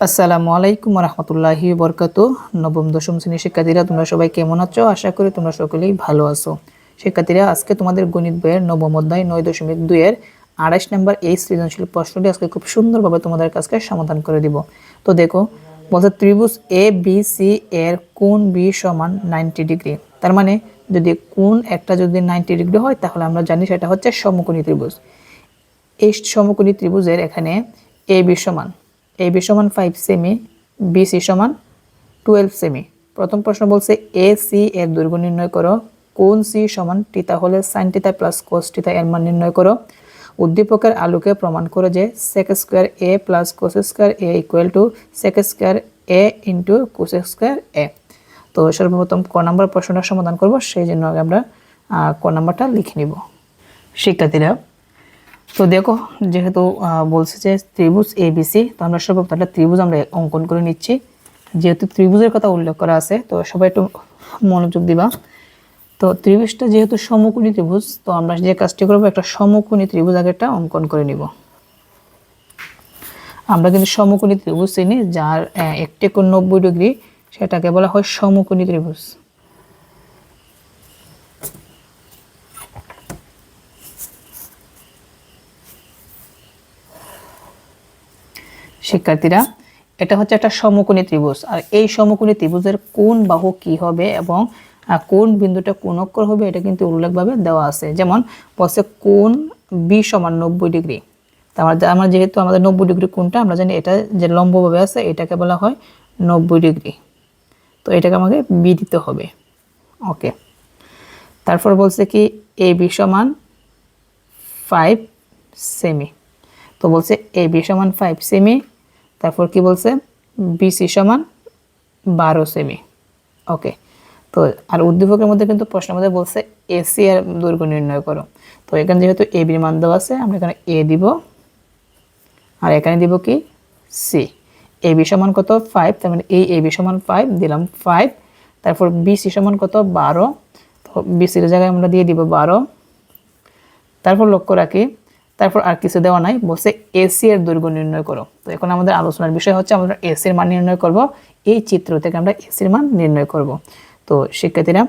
আসসালামু আলাইকুম রহমতুল্লাহি বরকাত। নবম, দশম শ্রেণির শিক্ষার্থীরা, তোমরা সবাই কেমন আছো? আশা করি তোমরা সকলেই ভালো আছো। শিক্ষার্থীরা, আজকে তোমাদের গণিত বইয়ের নবম অধ্যায় নয় দশমিক দুইয়ের আড়াইশ নম্বর এই সৃজনশীল প্রশ্নটি আজকে খুব সুন্দরভাবে তোমাদের কাছে সমাধান করে দিব। তো দেখো, বলছে ত্রিভুজ এ বি সি এর কোন বি সমান নাইনটি ডিগ্রি। তার মানে যদি কোন একটা যদি নাইনটি ডিগ্রি হয়, তাহলে আমরা জানি সেটা হচ্ছে সমকোণী ত্রিভুজ। এই সমকোণী ত্রিভুজের এখানে এ বি সমান। এ বি সমান ফাইভ সেমি বি সি সমান টুয়েলভ সেমি প্রথম প্রশ্ন বলছে, এ, সি এর দৈর্ঘ্য নির্ণয় করো। কোন সি সমান টিতা হলে sine theta plus cos theta এর মান নির্ণয় করো। উদ্দীপকের আলোকে প্রমাণ করো যে sec square A plus cos square A equal to sec square A into cos square A তো সর্বপ্রথম ক নম্বর প্রশ্নটা সমাধান করব, সেই জন্য আগে আমরা ক নম্বরটা লিখে নিব। শিক্ষার্থীরা তো দেখো, যেহেতু বলছে যে ত্রিভুজ এ এবিসি তো আমরা সর্বপ্রথম একটা ত্রিভুজ আমরা অঙ্কন করে নিচ্ছি। যেহেতু ত্রিভুজের কথা উল্লেখ করা আছে, তো সবাই একটু মনোযোগ দিবা। তো ত্রিভুজটা যেহেতু সমকোণী ত্রিভুজ, তো আমরা যে কাজটি করব, একটা সমকোণী ত্রিভুজ আগে একটা অঙ্কন করে নিব। আমরা কিন্তু সমকোণী ত্রিভুজ চিনি, যার একটি কোণ নব্বই ডিগ্রি, সেটাকে বলা হয় সমকোণী ত্রিভুজ। শিক্ষার্থীরা, এটা হচ্ছে একটা সমকোণী ত্রিভুজ। আর এই সমকোণী ত্রিভুজের কোন বাহু কি হবে এবং কোন বিন্দুটা কোন অক্ষর হবে, এটা কিন্তু উল্লেখভাবে দেওয়া আছে। যেমন, বলছে কোন বি সমান নব্বই ডিগ্রি। তা আমরা আমরা যেহেতু আমাদের নব্বই ডিগ্রি কোনটা আমরা জানি এটা যে লম্বভাবে আছে, এটাকে বলা হয় নব্বই ডিগ্রি। তো এটাকে আমাকে বি দিতে হবে। ওকে। তারপর বলছে কি এ বি সমান ফাইভ সেমি তো বলছে এ বি সমান ফাইভ সেমি তারপর কি বলছে? বিসি সমান বারো সেমি ওকে তো আর উদ্দীপকের মধ্যে কিন্তু প্রশ্নের মধ্যে বলছে এসি আর দৈর্ঘ্য নির্ণয় করো। তো এখানে যেহেতু এ বির মান দেওয়া আছে, আমরা এখানে এ দিব। আর এখানে দিব কি? সি এ বি সমান কত? ফাইভ তার মানে এই এ বি সমান ফাইভ দিলাম ফাইভ তারপর বিসি সমান কত? বারো। তো বিসির জায়গায় আমরা দিয়ে দিব বারো। তারপর লক্ষ্য রাখি তারপর আর কিছু দেওয়া নাই, বলছে এসি এর দৈর্ঘ্য নির্ণয় করো। তো এখন আমাদের আলোচনার বিষয় হচ্ছে আমরা এসির মান নির্ণয় করব, এই চিত্র থেকে আমরা এসির মান নির্ণয় করব। তো শিক্ষার্থীরা,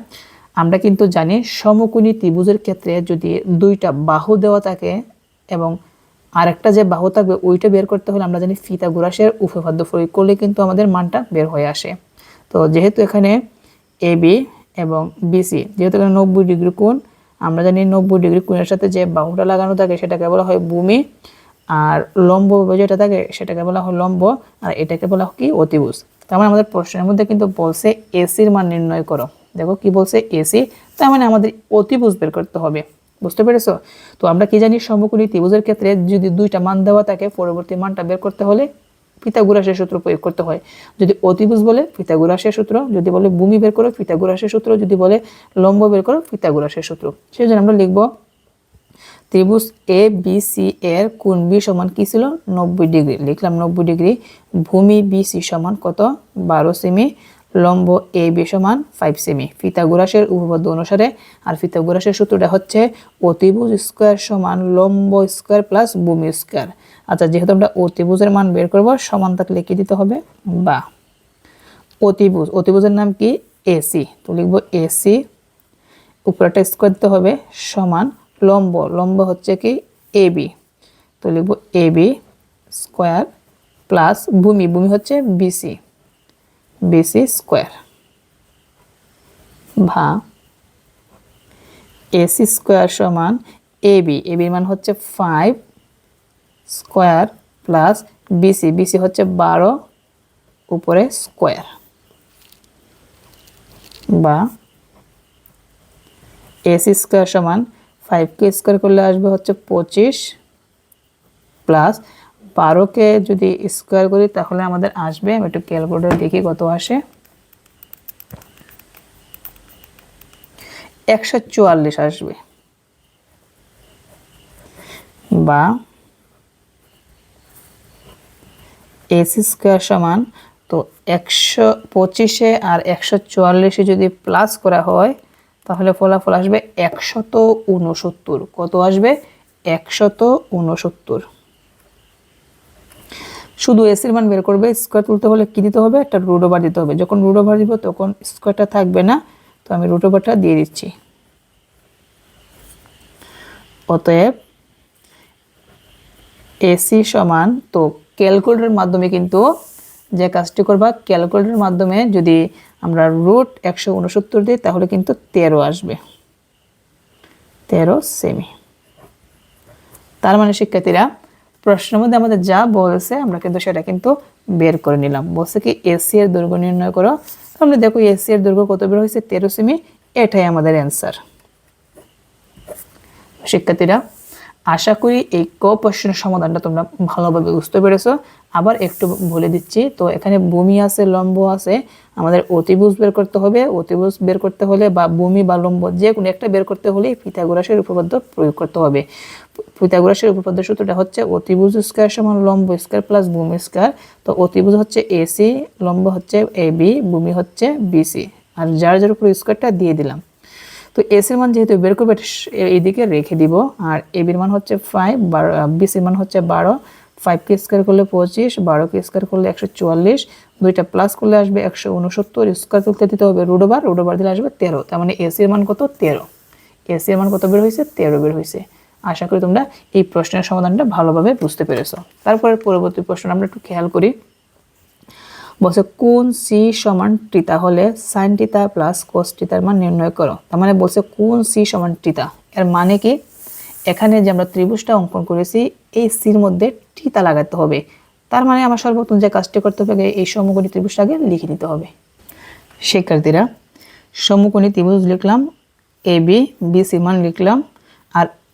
আমরা কিন্তু জানি সমকোণী ত্রিভুজের ক্ষেত্রে যদি দুইটা বাহু দেওয়া থাকে এবং আরেকটা যে বাহু থাকবে ওইটা বের করতে হলে আমরা জানি ফিতাগোরাসের উপপাদ্য প্রয়োগ করলে কিন্তু আমাদের মানটা বের হয়ে আসে। তো যেহেতু এখানে এ বি এবং বিসি যেহেতু এখানে নব্বই ডিগ্রি কোণ আমরা জানি নব্বই ডিগ্রি কোণের সাথে যে বাহুটা লাগানো থাকে সেটাকে বলা হয় ভূমি, আর লম্ব যেটা থাকে সেটাকে বলা হয় লম্ব, আর এটাকে বলা হয় কি অতিভুজ। তার মানে আমাদের প্রশ্নের মধ্যে কিন্তু বলছে এসির মান নির্ণয় করো। দেখো কি বলছে এসি? তার মানে আমাদের অতিভুজ বের করতে হবে। বুঝতে পেরেছ? তো আমরা কি জানি সমকোণী ত্রিভুজের ক্ষেত্রে যদি দুইটা মান দেওয়া থাকে, পরবর্তী মানটা বের করতে হলে পিথাগোরাসের সূত্র প্রয়োগ করতে হয়। যদি অতিভুজ বলে পিতাগুরাসের সূত্র, যদি বলে ভূমি বের করো, পিতাগুরাসের সূত্র, যদি বলে লম্ব বের করো, পিতাগুরাসের সূত্র। সেই জন্য আমরা লিখব ত্রিভুজ এ বি সি এর কোন বি সমান কি ছিল? নব্বই ডিগ্রি। লিখলাম নব্বই ডিগ্রি। ভূমি বি সি সমান কত? বারো সেমি লম্ব এ বি সমান ফাইভ সেমি ফিতাগোরাসের উপপাদ্য অনুসারে, আর ফিতাগোরাসের সূত্রটা হচ্ছে অতিভুজ স্কোয়ার সমান লম্ব স্কোয়ার প্লাস ভূমি স্কোয়ার আচ্ছা যেহেতু আমরা অতিভুজের মান বের করব, সমান তাকে লিখে দিতে হবে বা। অতিভুজ, অতিভুজের নাম কি? এসি তো লিখব এসি উপরেটা স্কোয়ার দিতে হবে সমান লম্ব। লম্ব হচ্ছে কি? এ বি তো লিখব এ বি স্কোয়ার প্লাস ভূমি। ভূমি হচ্ছে বিসি বিসি স্কোয়ার ভা এসি স্কোয়ার সমান এ বি এ বির মান হচ্ছে five square plus BC BC হচ্ছে বারো উপরে স্কোয়ার বা এসি স্কোয়ার সমান ফাইভকে স্কোয়ার করলে আসবে হচ্ছে পঁচিশ প্লাস বারোকে যদি স্কোয়ার করি, তাহলে আমাদের আসবে, আমি একটু ক্যালকুলেটর দেখি কত আসে। একশো চুয়াল্লিশ আসবে। বা এসি স্কোয়ার সমান, তো একশো পঁচিশে আর একশো চুয়াল্লিশে যদি প্লাস করা হয়, তাহলে ফলাফল আসবে একশত উনসত্তর কত আসবে? একশত উনসত্তর শুধু এসির মান বের করবে স্কোয়ার তুলতে হলে কি দিতে হবে? একটা রুট ওভার দিতে হবে। যখন রুট ওভার দিব, তখন স্কোয়ারটা থাকবে না। তো আমি রুট ওভারটা দিয়ে দিচ্ছি। অতএব এসি সমান, তো ক্যালকুলেটরের মাধ্যমে কিন্তু যে কাজটি করবা ক্যালকুলেটরের মাধ্যমে যদি আমরা রুট একশো উনসত্তর দিই, তাহলে কিন্তু তেরো আসবে। তেরো সেমি তার মানে শিক্ষার্থীরা প্রশ্নের মধ্যে আমাদের যা বলছে, আমরা কিন্তু সেটা কিন্তু বের করে নিলাম। বলছে কি এসি এর দৈর্ঘ্য নির্ণয় করো। তো আমরা দেখো এসি এর দৈর্ঘ্য কত বের হয়েছে? তেরো সেমি। এটাই আমাদের অ্যান্সার শিক্ষার্থীরা, আশা করি এই ক প্রশ্নের সমাধানটা তোমরা ভালোভাবে বুঝতে পেরেছ। আবার একটু বলে দিচ্ছি, তো এখানে ভূমি আছে, লম্ব আছে। আমাদের অতিভুজ বের করতে হবে। অতিভুজ বের করতে হলে বা ভূমি বা লম্ব যে কোনো একটা বের করতে হলে পিথাগোরাসের উপপাদ্য প্রয়োগ করতে হবে। পিথাগোরাসের উপপাদ্য সূত্রটা হচ্ছে অতিভুজ স্কয়ার সমান লম্ব স্কয়ার প্লাস ভূমি স্কয়ার। তো অতিভুজ হচ্ছে এসি লম্ব হচ্ছে এ বি ভূমি হচ্ছে বিসি আর যার যার উপর স্কয়ারটা দিয়ে দিলাম। তো এসির মান যেহেতু বের করবে এইদিকে রেখে দিব। আর এ বির মান হচ্ছে ফাইভ বারো বিসির মান হচ্ছে বারো। ফাইভ কে স্কোয়ার করলে পঁচিশ, বারো কে স্কোয়ার করলে একশো চুয়াল্লিশ। দুইটা প্লাস করলে আসবে একশো উনসত্তর। স্কোয়ার তুলতে দিতে হবে রুডোবার রুডোবার দিলে আসবে তেরো। তার মানে এসির মান কত? তেরো। এসির মান কত বের হয়েছে? তেরো বের হয়েছে। আশা করি তোমরা এই প্রশ্নের সমাধানটা ভালোভাবে বুঝতে পেরেছ। তারপরে পরবর্তী প্রশ্ন আমরা একটু খেয়াল করি। বলছে, কোন সি সমান টিতা হলে সাইন টিতা প্লাস কোস টিতার মান নির্ণয় করো? তার মানে বলছে, কোন সি সমান টিতা এর মানে কি? এখানে যে আমরা ত্রিভুজটা অঙ্কন করেছি, এই সির মধ্যে টিতা লাগাতে হবে। তার মানে আমার সর্বপ্রথম যে কাজটি করতে হবে এই সমকোণী ত্রিভুজটা আগে লিখে নিতে হবে। শিক্ষার্থীরা, সমকোণী ত্রিভুজ লিখলাম এ বি বি সি মান লিখলাম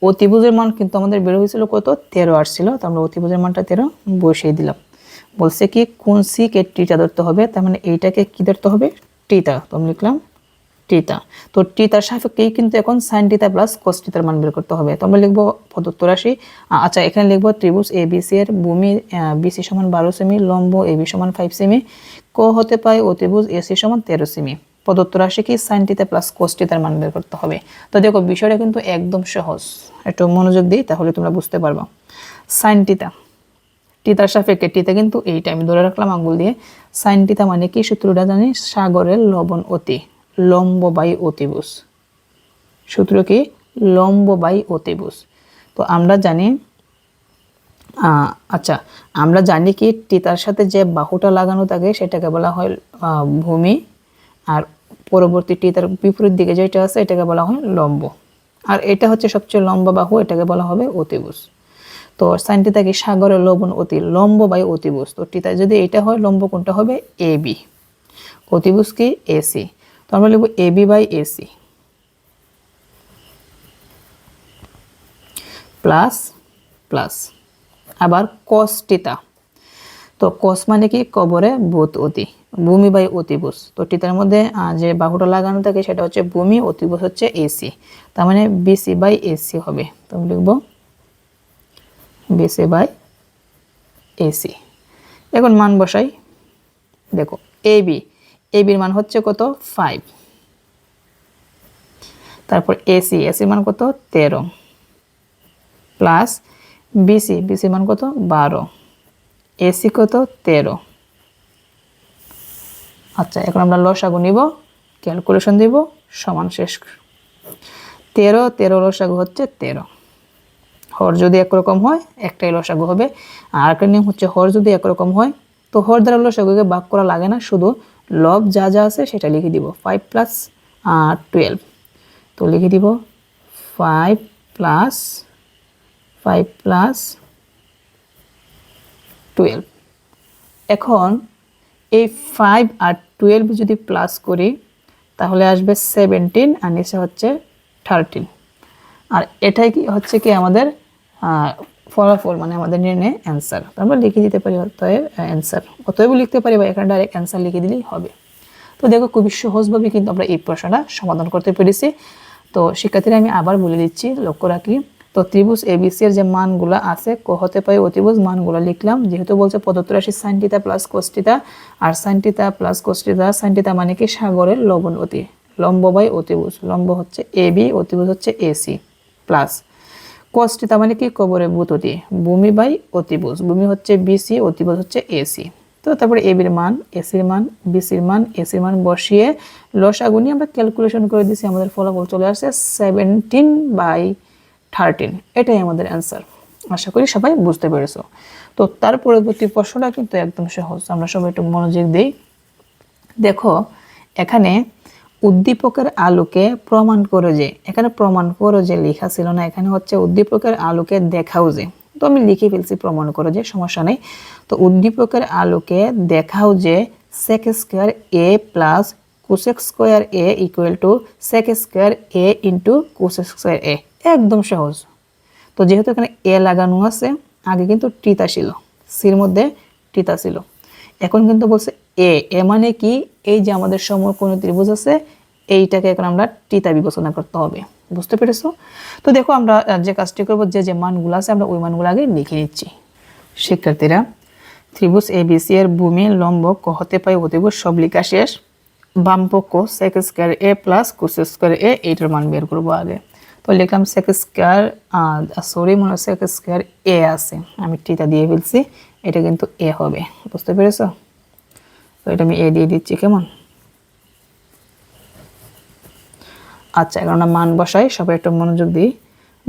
অতিভুজের মান কিন্তু আমাদের বের হয়েছিল কত? তেরো আসছিল। তো আমরা অতিভুজের মানটা তেরো বসিয়ে দিলাম। বলছে কি, কোন সিকে টিটা ধরতে হবে? তার মানে এইটাকে কি ধরতে হবে? টিতা তো আমি লিখলাম টিতা তো টিতার সাপেক্ষেই কিন্তু এখন সাইন টিতা প্লাস কোস টিতার মান বের করতে হবে। তো আমরা লিখব প্রদত্ত রাশি। আচ্ছা এখানে লিখব ত্রিভুজ এ বি সি এর ভূমি বিসি সমান বারো সেমি, লম্ব এ বি সমান ফাইভ সেমি। ক হতে পায় অতিভুজ এসি সমান তেরো সেমি। প্রদত্ত রাশি কি সাইন টিতা প্লাস কোস টিতার মান বের করতে হবে। তো দেখো, বিষয়টা কিন্তু একদম সহজ। একটু মনোযোগ দিই, তাহলে তোমরা বুঝতে পারবা। সাইন টিতা টিতার সাপেক্ষে টিতা কিন্তু এইটা আমি ধরে রাখলাম আঙ্গুল দিয়ে। সাইন টিতা মানে কি? সূত্রটা জানি? সাগরের লবণ অতি। লম্ব বাই অতিবুস সূত্র কি? লম্ব বাই অতিবুস তো আমরা জানি আচ্ছা আমরা জানি কি? টিতার সাথে যে বাহুটা লাগানো থাকে, সেটাকে বলা হয় ভূমি আর পরবর্তী টিতার বিপরীত দিকে যেটা আছে, এটাকে বলা হয় লম্ব। আর এটা হচ্ছে সবচেয়ে লম্বা বাহু, এটাকে বলা হবে অতিবুস তো সাইনটি থাকে সাগরের লবণ অতি লম্ব বাই অতিবুস তো টিতা যদি এটা হয়, লম্ব কোনটা হবে? A B. অতিবুস কি? এসি তো আমরা লিখব A B by AC plus plus. আবার কস টিতা। তো কস মানে কি? কবরে বোধ অতি। ভূমি বাই অতিবুস তো টিতার মধ্যে যে বাহুটা লাগানো থাকে সেটা হচ্ছে ভূমি অতিবুস হচ্ছে এসি তার মানে বিসি বাই এসি হবে। তো আমি লিখব বিসি বাই এসি এখন মান বসাই। দেখো এ বি এ বির মান হচ্ছে কত? ফাইভ তারপর এসি এসির মান কত? তেরো। প্লাস বিসি বিসি মান কত? বারো। এসি কত? তেরো। আচ্ছা এখন আমরা লসাগু নিব, ক্যালকুলেশন দিব, সমান শেষ। তেরো তেরো লসাগু হচ্ছে তেরো। হর যদি একরকম হয়, একটাই লসাগু হবে। আর একটা নিয়ম হচ্ছে হর যদি একরকম হয়, তো হর দ্বারা লসাগুকে বাক করা লাগে না, শুধু লব যা যা আছে সেটা লিখে দিব ফাইভ প্লাস আর টুয়েলভ তো লিখে দিব five plus five plus twelve এখন এই ফাইভ আর টুয়েলভ যদি প্লাস করি, তাহলে আসবে সেভেন্টিন আর নিচে হচ্ছে থার্টিন আর এটাই কি হচ্ছে কি আমাদের ফলাফল মানে আমাদের নির্ণয় অ্যান্সার আমরা লিখে দিতে পারি অতএব অ্যান্সার অতএব লিখতে পারি বা এখানে ডাইরেক্ট অ্যান্সার লিখে দিলেই হবে। তো দেখো খুবই সহজভাবে কিন্তু আমরা এই প্রশ্নটা সমাধান করতে পেরেছি। তো শিক্ষার্থীরা, আমি আবার বলে দিচ্ছি, লক্ষ্য রাখি তো ত্রিভুজ এ এবিসি এর যে মানগুলো আছে হতে পারে অতিভুজ মানগুলো লিখলাম। যেহেতু বলছে পদত্ত রাশি সাইনটিতা প্লাস কোষ্টিতা আর সাইনটিতা প্লাস কোষ্টিতা সাইনটিতা মানে কি? সাগরের লবণ অতি, লম্ব বাই অতিভুজ লম্ব হচ্ছে এ বি অতিভুজ হচ্ছে এসি প্লাস কোষ্টিতা মানে কি? কবরে ভূততি ভূমি বাই অতিভুজ ভূমি হচ্ছে বিসি অতিভুজ হচ্ছে এসি তো তারপরে এবির মান এসির মান বিসির মান এসির মান বসিয়ে, লসাগুনি আমরা ক্যালকুলেশন করে দিছি, আমাদের ফলাফল চলে আসছে সেভেন্টিন বাই থার্টিন এটাই আমাদের অ্যান্সার আশা করি সবাই বুঝতে পেরেছ। তো তার পরবর্তী প্রশ্নটা কিন্তু একদম সহজ, আমরা সবাই একটু মনোযোগ দিই। দেখো, এখানে উদ্দীপকের আলোকে প্রমাণ করো যে, এখানে প্রমাণ করো যে লেখা ছিল না, এখানে হচ্ছে উদ্দীপকের আলোকে দেখাও যে। তো আমি লিখে ফেলছি, প্রমাণ করো যে, সমস্যা নেই। তো উদ্দীপকের আলোকে দেখাও যে sec square A plus cosec square A equal to sec square A into cosec square A একদম সহজ। তো যেহেতু এখানে এ লাগানো আছে, আগে কিন্তু টিতা ছিল, সির মধ্যে টিতা ছিল। এখন কিন্তু বলছে এ এ মানে কি? এই যে আমাদের সমকোণী ত্রিভুজ আছে, এইটাকে এখন আমরা টিতা বিবেচনা করতে হবে। বুঝতে পেরেছ? তো দেখো আমরা যে কাজটি করব, যে যে মানগুলো আছে, আমরা ওই মানগুলো আগে লিখে নিচ্ছি। শিক্ষার্থীরা, ত্রিভুজ এবিসি এর ভূমি, লম্ব, ক হতে পাই অতিভুজ সব লেখা শেষ। বাম পক্ষ sec square A plus cos square A এইটার মান বের করব আগে। তো লিখলাম সেক স্কোয়ার সরি মনে হয় সেক স্কোয়ার এ আছে। আমি টিটা দিয়ে ফেলছি, এটা কিন্তু এ হবে। বুঝতে পেরেছ? তো এটা আমি এ দিয়ে দিচ্ছি, কেমন? আচ্ছা এখন মান বসাই, সবাই একটু মনোযোগ দিই।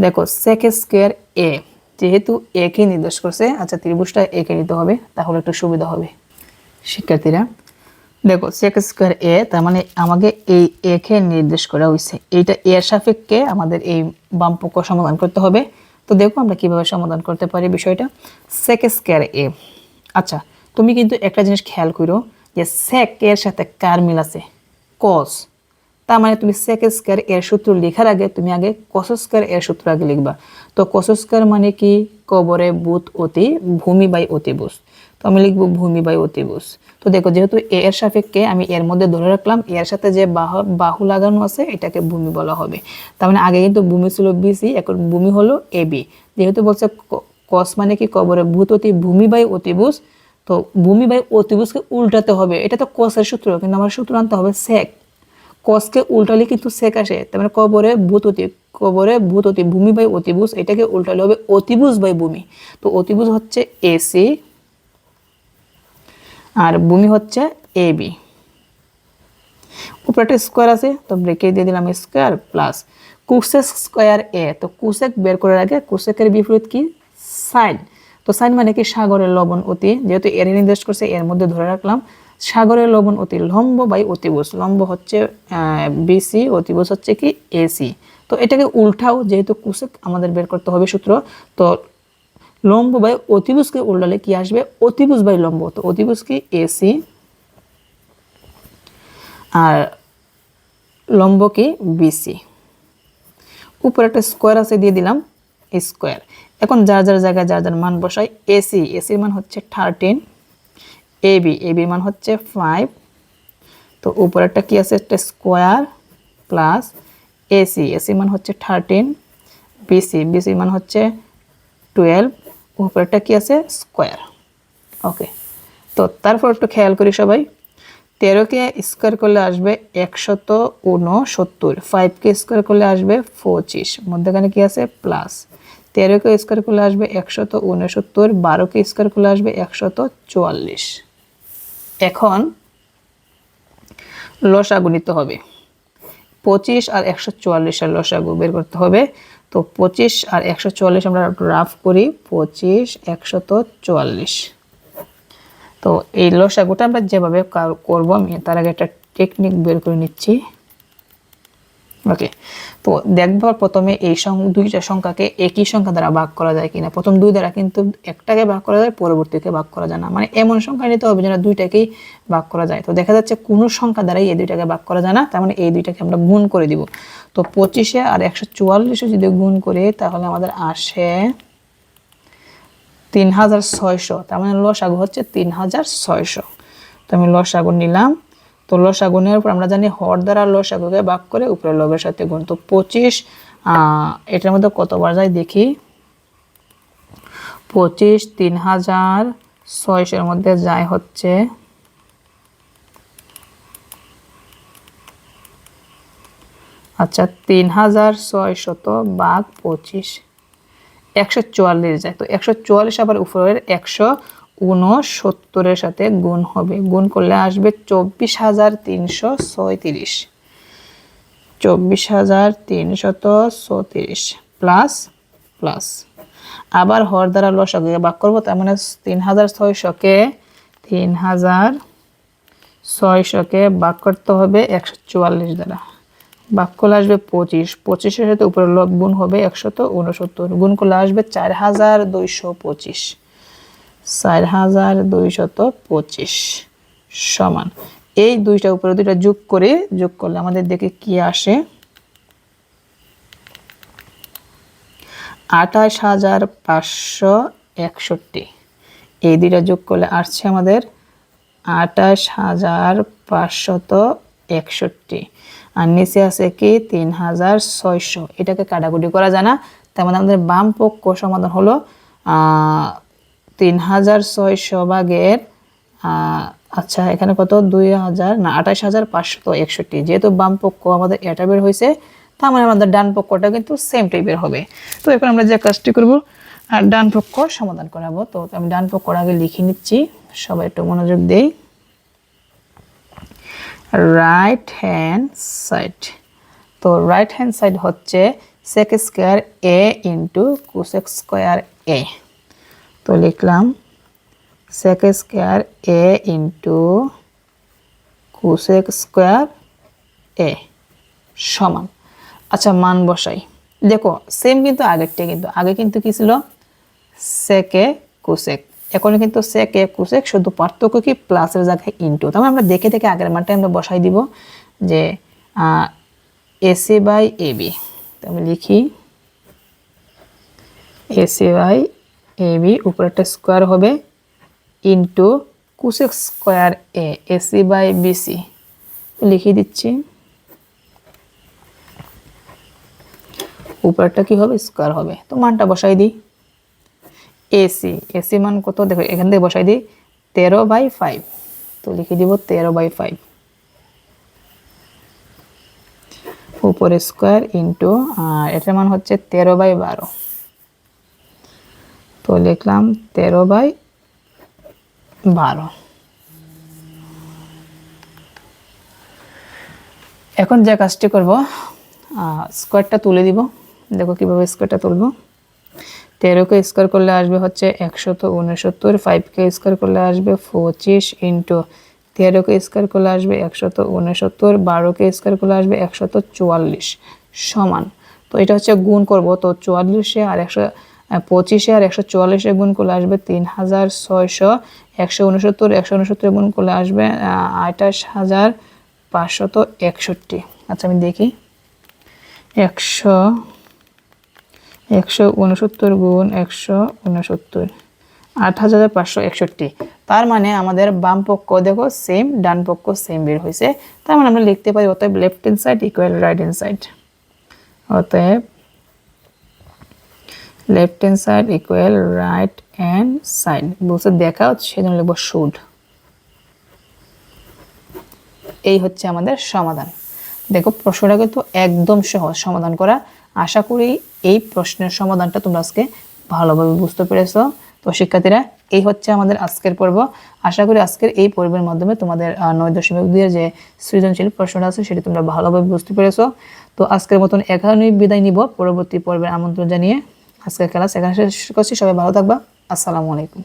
দেখো সেক স্কোয়ার এ যেহেতু এ কে নির্দেশ করছে আচ্ছা ত্রিভুজটা একে নিতে হবে, তাহলে একটু সুবিধা হবে। শিক্ষার্থীরা দেখো সেক স্কোয়ার এ তার মানে আমাকে এই এ কে নির্দেশ করা হয়েছে। এইটা এ সাপেক্ষে আমাদের এই বামপক্ষ সমাধান করতে হবে। তো দেখো আমরা কীভাবে সমাধান করতে পারি বিষয়টা। সেক স্কোয়ার এ আচ্ছা তুমি কিন্তু একটা জিনিস খেয়াল করো যে সেক এর সাথে কার মিল আছে? কস তার মানে তুমি সেক স্কোয়ার এর সূত্র লেখার আগে তুমি আগে কস স্কোয়ার এর সূত্র আগে লিখবা। তো কস স্কোয়ার মানে কি? কবরে বুথ অতি, ভূমি বাই অতিবুস তো আমি লিখব ভূমি বাই অতিবুস তো দেখো, যেহেতু এ এর সাপেক্ষে আমি এর মধ্যে ধরে রাখলাম, এর সাথে যে বাহু বাহু লাগানো আছে, এটাকে ভূমি বলা হবে। তার মানে আগে কিন্তু ভূমি ছিল বিসি এখন ভূমি হলো এ বি যেহেতু বলছে কস মানে কি কবরে? ভূত অতি, ভূমি বাই অতিবুস তো ভূমি বাই অতিবুসকে উল্টাতে হবে। এটা তো কসের সূত্র, কিন্তু আমার সূত্র আনতে হবে সেক কসকে উল্টালে কিন্তু সেক আসে। তার মানে কবরে ভূততি কবরে ভূততি ভূমি বাই অতিভুজ, এটাকে উল্টালে হবে অতিভুজ বাই ভূমি। তো অতিভুজ হচ্ছে এসি আর ভূমি হচ্ছে এ বি উপরে একটা স্কোয়ার আছে, তো ব্রেকে দিয়ে দিলাম square plus cosec square A তো কুসেক বের করার আগে কুসেকের বিপরীত কি? সাইন তো সাইন মানে কি? সাগরের লবণ অতি। যেহেতু এর নির্দেশ করছে এর মধ্যে ধরে রাখলাম। সাগরের লবণ অতি, লম্ব বাই অতিবুজ লম্ব হচ্ছে বিসি অতিবুজ হচ্ছে কি? এসি তো এটাকে উল্টাও, যেহেতু কুসেক আমাদের বের করতে হবে সূত্র, তো লম্ব বাই অতিভুজকে উল্টালে কি আসবে? অতিভুজ বাই লম্ব। তো অতিভুজ কি? এসি আর লম্ব কি? বিসি উপরে একটা স্কোয়ার আছে, দিয়ে দিলাম স্কোয়ার এখন যার যার জায়গায় যার যার মান বসাই এসি এসির মান হচ্ছে থার্টিন এ বি এ বির মান হচ্ছে ফাইভ তো উপরেরটা কি আছে? একটা স্কোয়ার প্লাস এসি এসি মান হচ্ছে থার্টিন বিসি বিসির মান হচ্ছে টুয়েলভ উপরেরটা কি আছে? স্কোয়ার ওকে তো তারপর একটু খেয়াল করি সবাই। তেরোকে স্কোয়ার করলে আসবে একশত উনসত্তর ফাইভকে স্কোয়ার করলে আসবে পঁচিশ। মধ্যখানে কি আছে? প্লাস তেরোকে স্কোয়ার করলে আসবে একশত উনসত্তর বারোকে স্কোয়ার করলে আসবে একশত চুয়াল্লিশ। এখন লসাগু নিতে হবে। পঁচিশ আর একশো চুয়াল্লিশের লসাগু বের করতে হবে। তো পঁচিশ আর একশো চুয়াল্লিশ আমরা রাফ করি, পঁচিশ একশত চুয়াল্লিশ। তো এই লসাগুটা আমরা যেভাবে কার- করব আমি, তার আগে একটা টেকনিক বের করে নিচ্ছি। ওকে তো দেখব প্রথমে এই দুইটা সংখ্যাকে একই সংখ্যা দ্বারা ভাগ করা যায় কিনা? প্রথম দুই দ্বারা কিন্তু একটাকে ভাগ করা যায়, পরবর্তীকে ভাগ করা যায় না। মানে এমন সংখ্যা নিতে হবে যেন দুইটাকেই ভাগ করা যায়। তো দেখা যাচ্ছে কোনো সংখ্যা দ্বারাই এই দুইটাকে ভাগ করা যায় না, তার মানে এই দুইটাকে আমরা গুণ করে দিব। তো পঁচিশে আর একশো চুয়াল্লিশে যদি গুণ করি, তাহলে আমাদের আসে তিন হাজার ছয়শো। তার মানে লসাগু হচ্ছে তিন হাজার ছয়শো। তো আমি লসাগু নিলাম। তো লসাগু নেওয়ার পর আমরা জানি হর দ্বারা লসাগুকে ভাগ করে উপরে লবের সাথে গুণ। তো পঁচিশ এটার মধ্যে কতবার যায় দেখি? পঁচিশ, তিন হাজার ছয়শোর মধ্যে যায় হচ্ছে আচ্ছা তিন হাজার ছয়শত বাঘ পঁচিশ। একশো চুয়াল্লিশ যায়। তো একশো চুয়াল্লিশ আবার উপরের একশো উনসত্তরের সাথে গুণ হবে। গুণ করলে আসবে চব্বিশ হাজার তিনশো ছয়ত্রিশ। চব্বিশ হাজার তিনশত ছত্রিশ প্লাস প্লাস। আবার হর দ্বারা লসাগুকে বাক করব, তার মানে তিন হাজার ছয়শকে তিন হাজার ছয়শকে বাক করতে হবে একশো চুয়াল্লিশ দ্বারা। বাক করলে আসবে পঁচিশ। পঁচিশের সাথে উপরে লব গুণ হবে একশত উনসত্তর। গুণ করলে আসবে চার হাজার দুইশো পঁচিশ। চার হাজার দুইশত পঁচিশ সমান। এই দুইটা উপরে দুইটা যোগ করে, যোগ করলে আমাদের দেখে কি আসে? আঠাশ হাজার পাঁচশো একষট্টি। এই দুইটা যোগ করলে আসছে আমাদের আঠাশ হাজার পাঁচশত একষট্টি। আর নিচে আছে কি? তিন হাজার ছয়শো। এটাকে কাটাকুটি করা যায় না। তার মানে আমাদের বাম পক্ষ সমাধান হলো তিন হাজার ছয়শো ভাগের আচ্ছা এখানে কত? দুই হাজার না আঠাশ হাজার পাঁচশত একষট্টি। যেহেতু বাম পক্ষ আমাদের এটা বের হয়েছে তার মানে আমাদের ডান পক্ষটা কিন্তু সেম টাইপের হবে। তো এখন আমরা যে কাজটি করব আর ডান পক্ষ সমাধান করাবো। তো আমি ডান পক্ষর আগে লিখে নিচ্ছি। সবাই একটু মনোযোগ দেই। রাইট হ্যান্ড সাইড তো রাইট হ্যান্ড সাইড হচ্ছে sec square A into cosec square A তো লিখলাম sec square A into cosec square A সমান। আচ্ছা মান বসাই। দেখো সেম কিন্তু আগেরটা কিন্তু, আগে কিন্তু কি ছিল? সেকে কুসেক এখন কিন্তু সেকে কুসেক শুধু পার্থক্য কি? প্লাসের জায়গায় ইন্টু তারপর আমরা দেখে দেখে আগের মানটা আমরা বসাই দিব যে এসি বাই এবি আমি লিখি এসি বাই এবি উপরে একটা স্কোয়ার হবে into cosec square A AC by BC লিখে দিচ্ছি। উপরেরটা কি হবে? স্কোয়ার হবে। তো মানটা বসাই দিই। এসি এসি মান কত? দেখো, এখান থেকে বসাই দিই। তেরো বাই ফাইভ তো লিখে দিব তেরো বাই ফাইভ উপরে স্কোয়ার ইন্টু এটার মান হচ্ছে তেরো বাই বারো। তো লিখলাম তেরো বাই বারো। এখন যে কাজটি করব স্কোয়ারটা তুলে দিব। দেখো কীভাবে স্কোয়ারটা তুলব। তেরোকে স্কোয়ার করলে আসবে হচ্ছে একশত উনসত্তর, ফাইভকে স্কোয়ার করলে আসবে পঁচিশ ইন্টু তেরোকে স্কোয়ার করলে আসবে একশত উনসত্তর, বারোকে স্কোয়ার করলে আসবে একশত চুয়াল্লিশ সমান। তো এটা হচ্ছে গুণ করব, তো চুয়াল্লিশে আর একশো পঁচিশে আর একশো চুয়াল্লিশে গুণ করলে আসবে তিন হাজার ছয়শো, একশো উনসত্তর, একশো উনসত্তরে গুণ করলে আসবে আঠাশ হাজার পাঁচশত একষট্টি। আচ্ছা আমি দেখি। একশো একশো উনসত্তর গুণ একশো উনসত্তর, আট হাজার পাঁচশো একষট্টি। তার মানে আমাদের বাম পক্ষ, দেখো সেম ডান পক্ষ সেম বের হয়েছে তার মানে আমরা লিখতে পারি অতএব left hand side equal right hand side অতএব left hand side equal right hand side বলছে দেখা সেজন্য লিখব শুড এই হচ্ছে আমাদের সমাধান। দেখো, প্রশ্নটা কিন্তু একদম সহজ সমাধান করা। আশা করি এই প্রশ্নের সমাধানটা তোমরা আজকে ভালোভাবে বুঝতে পেরেছ। তো শিক্ষার্থীরা, এই হচ্ছে আমাদের আজকের পর্ব। আশা করি আজকের এই পর্বের মাধ্যমে তোমাদের নয় দশমিক দুইয়ের যে সৃজনশীল প্রশ্নটা আছে, সেটি তোমরা ভালোভাবে বুঝতে পেরেছ। তো আজকের মতন এখানেই বিদায় নিব। পরবর্তী পর্বের আমন্ত্রণ জানিয়ে আজকের ক্লাস এখানে শেষ করছি সবাই ভালো থাকবা। আসসালামু আলাইকুম।